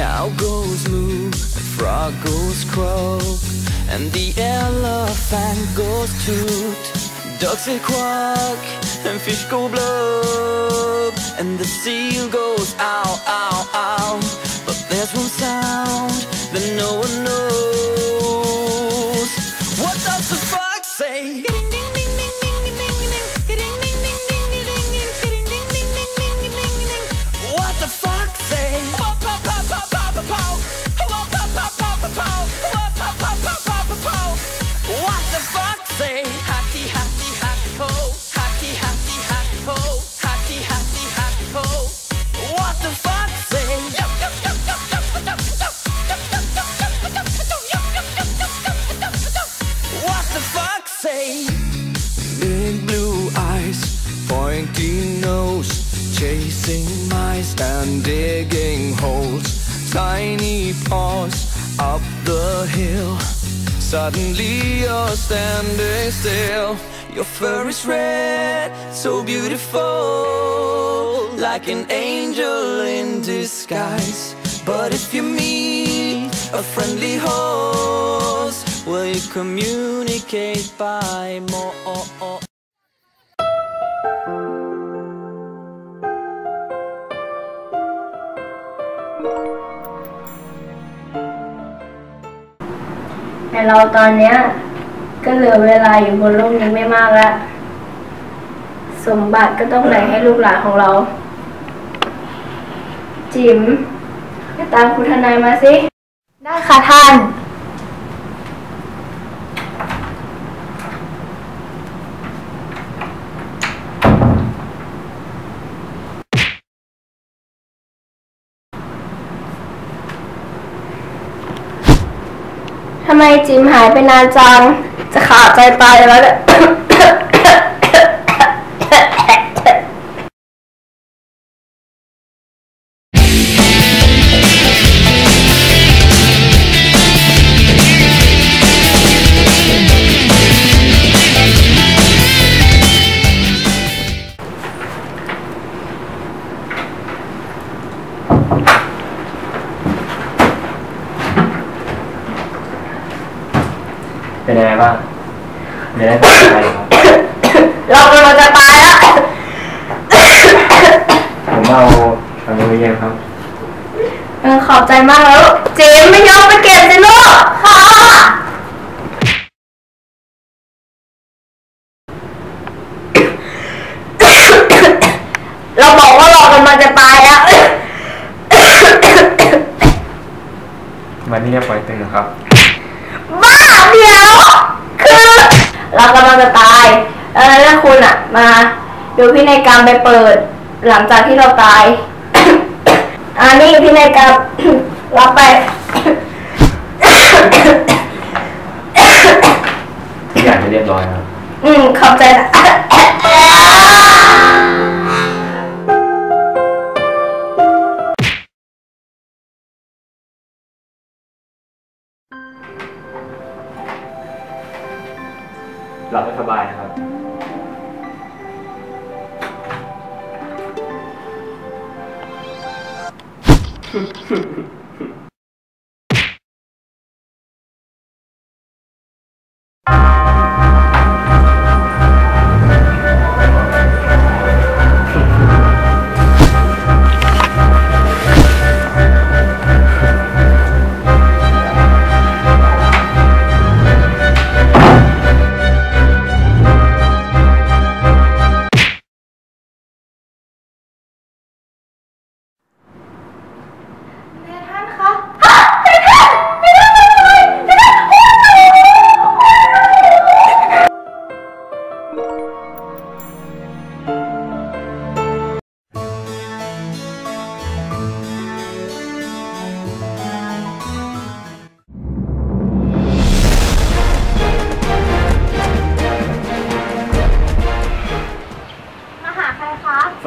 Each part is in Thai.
Cow goes moo, the frog goes croak, and the elephant goes toot. Ducks say quack, and fish go blub, and the seal goes ow, ow, ow. Say? Big blue eyes, pointy nose, chasing mice and digging holes. Tiny paws up the hill. Suddenly you're standing still. Your fur is red, so beautiful, like an angel in disguise. But if you meet a friendly horse, will you communicate by more? แต่เราตอนเนี้ยก็เหลือเวลาอยู่บนโลกนี้ไม่มากแล้ว สมบัติก็ต้องแบ่งให้ลูกหลานของเรา จิมไปตามคุณทนายมาสิ ได้ค่ะท่าน ไมจิมหายไปนานจัง จะขาดใจตายแล้วเนี่ย ขอบใจมากแล้วจิมไม่ยอมไปเก็บสิลูกค่ะเราบอกว่าเรากำลังจะตายแล้ววันนี้จะปล่อยตึงนะครับ บ้าเดียว คือ เรากำลังจะตาย เออแล้วคุณอะมา ดูพินัยกรรมไปเปิด หลังจากที่เราตาย อ่านี่พินัยกรรมรับไปทุกอย่างจะเรียบร้อยครับ อืมขอบใจนะ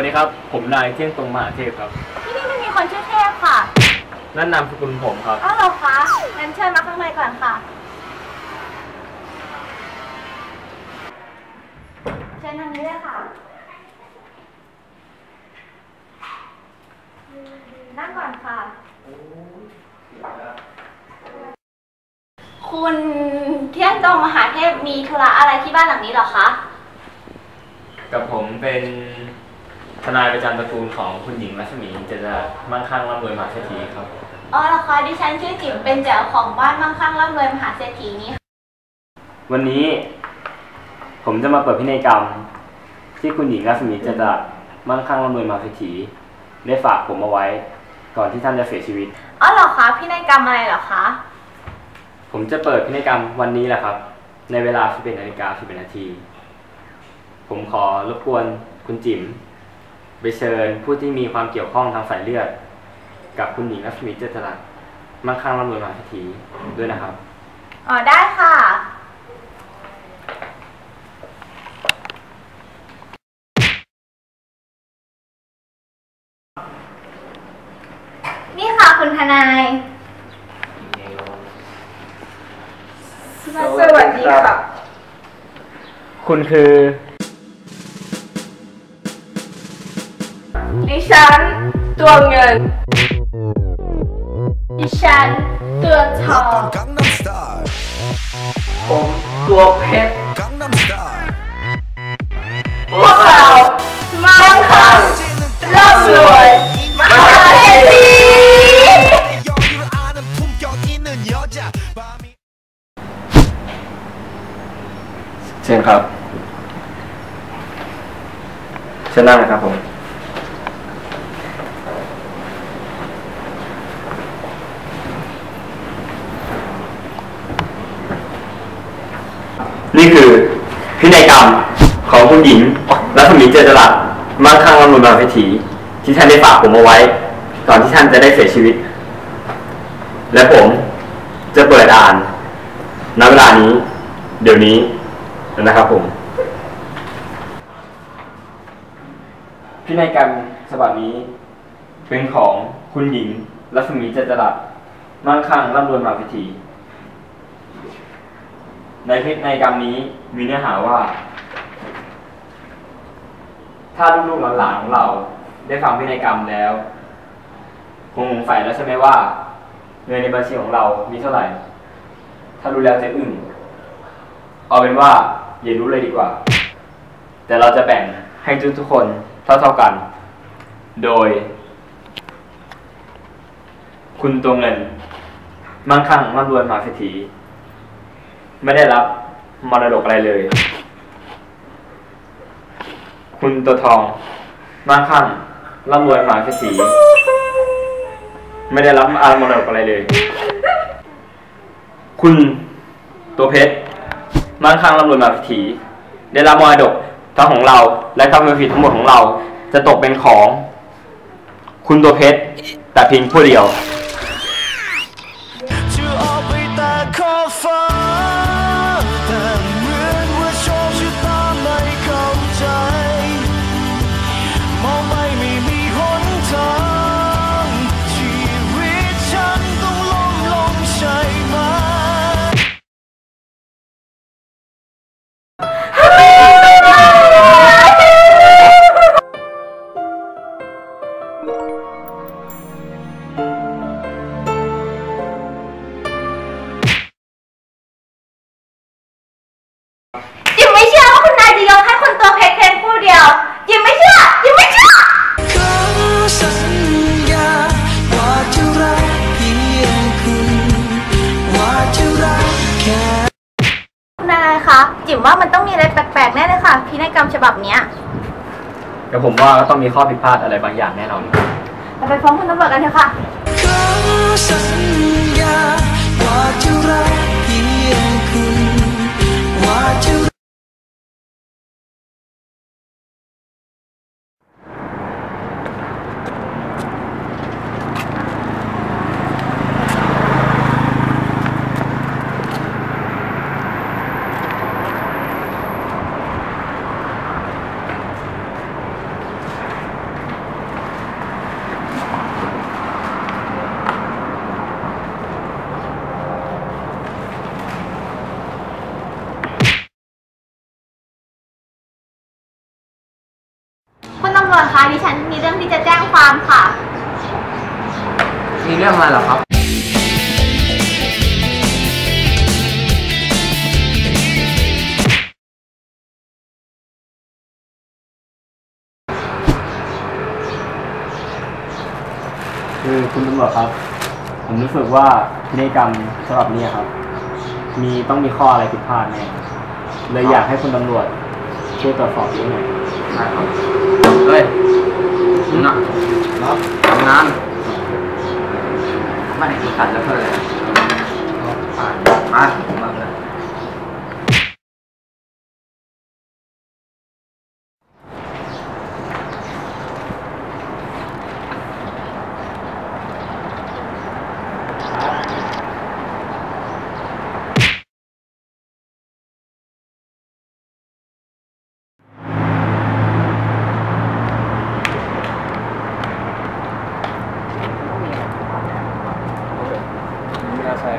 วัสดีครับ ผมนายเที่ยงตรงมหาเทพครับ ที่นี่ไม่มีคนชื่อเทพค่ะ นั่นนามสกุลผมครับ อ้าวเหรอคะงั้นเชิญมาข้างในก่อนค่ะ เชิญทางนี้เลยค่ะ นั่งก่อนค่ะ คุณเที่ยงตรงมหาเทพมีธุระอะไรที่บ้านหลังนี้เหรอคะ กับผมเป็น ทนายประจำตระกูลของคุณหญิงรัศมีจะจะมั่งคั่งร่ำรวยมหาเศรษฐีครับอ๋อเหรอคะดิฉันชื่อจิ๋มเป็นเจ้าของบ้านมั่งคั่งร่ำรวยมหาเศรษฐีนี้ค่ะวันนี้ผมจะมาเปิดพินัยกรรม ที่คุณหญิงรัศมีจะจะมั่งคั่งร่ำรวยมหาเศรษฐีได้ฝากผมเอาไว้ ก่อนที่ท่านจะเสียชีวิตอ๋อเหรอคะพินัยกรรมอะไรเหรอคะผมจะเปิดพินัยกรรมวันนี้แหละครับ ในเวลา11นาฬิกา11นาทีผมขอรบกวนคุณจิ๋ม ไปเชิญผู้ที่มีความเกี่ยวข้องทางสายเลือด กับคุณหญิงรัศมีเจตรัสมั่งคั่งร่ำรวยมหาเศรษฐีด้วยนะครับ อ๋อได้ค่ะ นี่ค่ะคุณทนาย สวัสดีค่ะ คุณคือ ฉัน ตัวเงิน ดิฉัน ตัวทองผมตัวเพชรพวกเรามั่งคั่ร่ำรวยมหาเศรษฐีเชิญครับเชิญนั่งนะครับผม นี่คือพินัยกรรมของคุณหญิงรัศมีเจริญรัตน์มั่งคั่งร่ำรวยมาพิถีที่ท่านได้ฝากผมเอาไว้ ก่อนที่ท่านจะได้เสียชีวิต และผมจะเปิดอ่านณเวลานี้ เดี๋ยวนี้นะครับผม พินัยกรรมฉบับนี้ เป็นของคุณหญิงรัศมีเจริญรัตน์มั่งคั่งร่ำรวยมาพิถี ในพินัยกรรมนี้มีเนื้อหาว่า ถ้าลูกๆหลานๆของเรา ได้ฟังพินัยกรรมแล้ว คงสงสัยแล้วใช่ไหมว่า เงินในบัญชีของเรามีเท่าไหร่ ถ้ารู้แล้วจะอึ้งเอาเป็นว่าอย่ารู้เลยดีกว่า แต่เราจะแบ่งให้ทุกทุกๆคนเท่าเท่าๆกัน โดย คุณตัวเงินมั่งคั่งร่ำรวยมหาเศรษฐี ไม่ได้รับมรดกอะไรเลย คุณตัวทองมั่งคั่งร่ำรวยมหาเศรษฐีไม่ได้รับอามรดกอะไรเลย คุณตัวเพชรมั่งคั่งร่ำรวยมหาเศรษฐีได้รับมรดกทั้งของเรา และกรรมสิทธิ์ทั้งหมดของเรา จะตกเป็นของ คุณตัวเพชรแต่เพียงผู้เดียว จิ๋มไม่เชื่อว่าคุณนายจะยกให้คนตัวเพชรเพียงผู้เดียว จิ๋มไม่เชื่อ จิ๋มไม่เชื่อขอสัญญาว่าจะรักเพียงคุณว่าจะรักแค่คุณนายคะจิ๋มว่ามันต้องมีอะไรแปลกๆแน่เลยค่ะพินัยกรรมฉบับเนี้ย แต่ผมว่าก็ต้องมีข้อผิดพลาดอะไรบางอย่างแน่นอน เราไปฟ้องคุณตำรวจกันเถอะค่ะ ขอสัญญาำรวจคะดิฉันมีเรื่องที่จะแจ้งความค่ะ มีเรื่องอะไรเหรอครับ คือคุณตำรวจครับ ผมรู้สึกว่าพินัยกรรมฉบับนี้ครับ มีต้องมีข้ออะไรผิดพลาดแน่เลยอยากให้คุณตำรวจช่วยตรวจสอบด้วยหน่อยได้ครับ เฮ้ยมึงอะครับทำงานไม่ได้ขัดแล้วเพื่ออะไรผ่านมามาเลย ไม่น่าใช่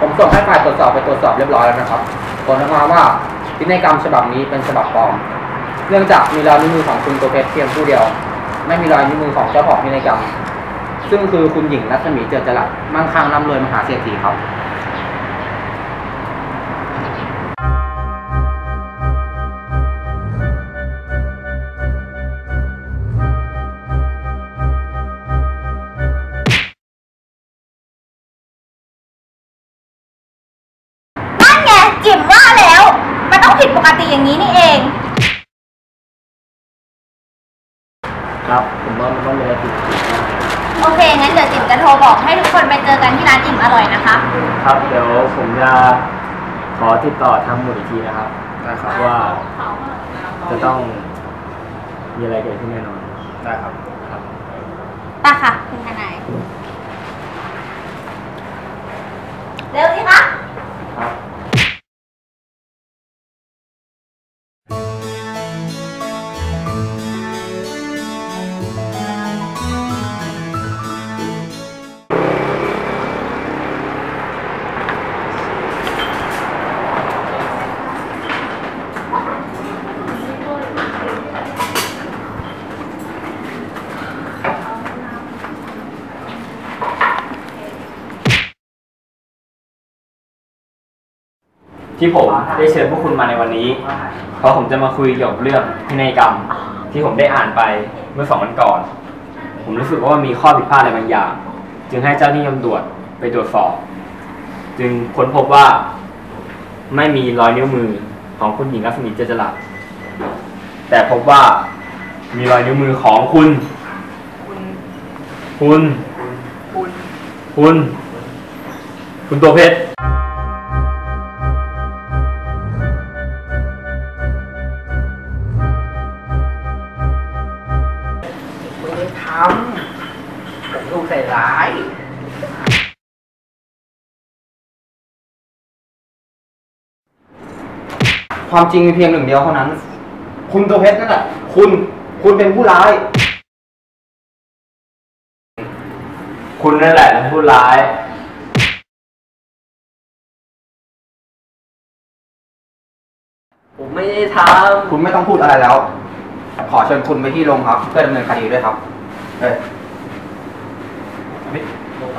ผมส่งให้ฝ่ายตรว จสอบไปตรวจสอบเรียบร้อยแล้วนะครับผลออกมาว่าพินัยกรรมฉบับนี้เป็นฉบับปลอม เนื่องจากมีรอยนิ้วมือของคุณตัวเพชรเพียงผู้เดียว ไม่มีรอยนิ้วมือของเจ้าของพินัยกรรม ซึ่งคือคุณหญิงรัศมีเจริญจรัสมั่งคั่งร่ำรวยมหาเศรษฐีครับ บอกให้ทุกคนไปเจอกันที่ร้านอิ่มอร่อยนะคะ ครับเดี๋ยวผมจะขอติดต่อทางหมุดอีกทีนะครับได้ครับว่าจะต้องมีอะไรเกิดขึ้นแน่นอนได้ครับ ครับ ไปค่ะ ที่ผมได้เชิญพวกคุณมาในวันนี้ เพราะผมจะมาคุยเกี่ยวกับเรื่องพินัยกรรม ที่ผมได้อ่านไปเมื่อสองวันก่อน ผมรู้สึกว่ามันมีข้อผิดพลาดอะไรบางอย่าง จึงให้เจ้าหน้าที่ตำรวจไปตรวจสอบ จึงค้นพบว่า ไม่มีรอยนิ้วมือของคุณหญิงรัศมีเจริญจรัสแต่พบว่ามีรอยนิ้วมือของคุณ คุณ คุณ คุณ คุณตัวเพชรำผมถูกใส่ร้ายความจริงมีเพียงหนึ่งเดียวเท่านั้น คุณตัวเพชรนั่นแหละ คุณ คุณเป็นผู้ร้าย คุณนั่นแหละเป็นผู้ร้าย ผมไม่ได้ทคุณไม่ต้องพูดอะไรแล้ว ขอเชิญคุณไปที่โรงพักเพื่อดำเนินคดีด้วยครับ เอ้ยำ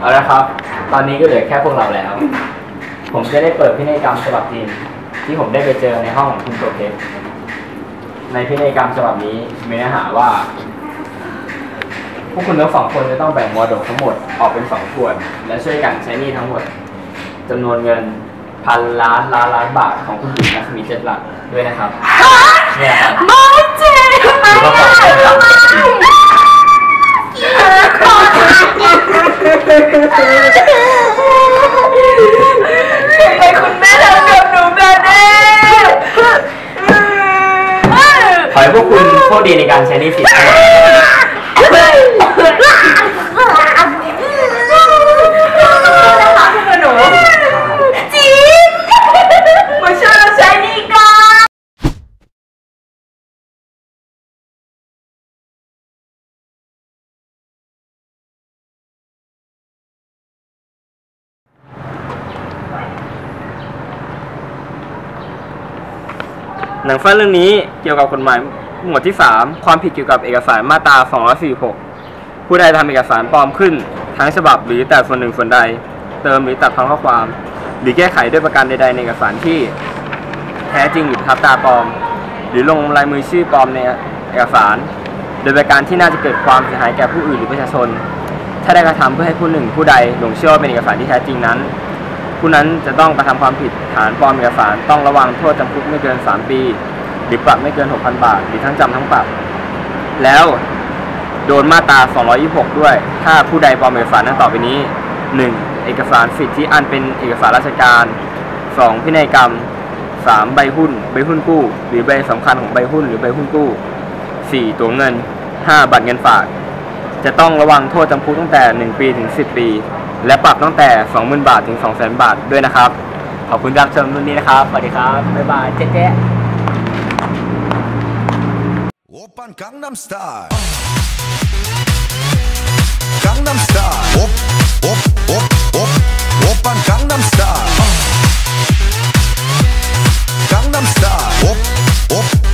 เอาละครับ ตอนนี้ก็เหลือแค่พวกเราแล้ว ผมจะได้เปิดพินัยกรรมฉบับจีน ที่ผมได้ไปเจอในห้องของคุณโจเพชในพินัยกรรมฉบับนี้มีเนื้อหาว่า พวกคุณทั้งสองคนจะต้องแบ่งมรดกทั้งหมดออกเป็นสองส่วน และช่วยกันใช้หนี้ทั้งหมดจำนวนเงินพันล้านล้านล้านบาทของคุณหญิงนักมีเจ็ดหลักด้วยนะครับเนี่ยครัมาเจ็ดไม่ได้ไำไมคุณแม่ทำกับหนูแบบนี้ขอให้พวกคุณโชคดีในการใช้หนี้สิน หนังสั้นเรื่องนี้เกี่ยวกับกฎหมายหมวดที่ 3 ความผิดเกี่ยวกับเอกสารมาตรา 246 ผู้ใดทำเอกสารปลอมขึ้น ทั้งฉบับหรือแต่ส่วนหนึ่งส่วนใด เติมหรือตัดทอนข้อความ หรือแก้ไขด้วยประการใด ๆ ในเอกสารที่ แท้จริงหรือทับตาปลอม หรือลงลายมือชื่อปลอมในเอกสาร โดยประการที่น่าจะเกิดความเสียหายแก่ผู้อื่นหรือประชาชน ถ้าได้กระทำเพื่อให้ผู้หนึ่งผู้ใดหลงเชื่อว่าเป็นเอกสารที่แท้จริงนั้น ผู้นั้นจะต้องกระทำความผิดฐานปลอมเอกสารต้องระวังโทษจำคุกไม่เกิน 3 ปี หรือปรับไม่เกิน 6,000 บาท หรือทั้งจำทั้งปรับ แล้วโดนมาตรา 226 ด้วย ถ้าผู้ใดปลอมเอกสารนั้นต่อไปนี้ 1. เอกสารสิทธิอันเป็นเอกสารราชการ 2. พินัยกรรม 3. ใบหุ้น ใบหุ้นกู้ หรือใบสำคัญของใบหุ้นหรือใบหุ้นกู้ 4. ตัวเงิน 5. บัตรเงินฝาก จะต้องระวังโทษจำคุกตั้งแต่ 1 ปีถึง 10 ปี และปรับตั้งแต่ 20,000 บาทถึง 200,000 บาทด้วยนะครับ ขอบคุณที่รับชมรุ่นนี้นะครับ สวัสดีครับ บ๊ายบาย เจ๊เจ๊ 오빤 강남스타일 강남스타일 옵옵옵옵 오빤 강남스타일 강남스타일 옵옵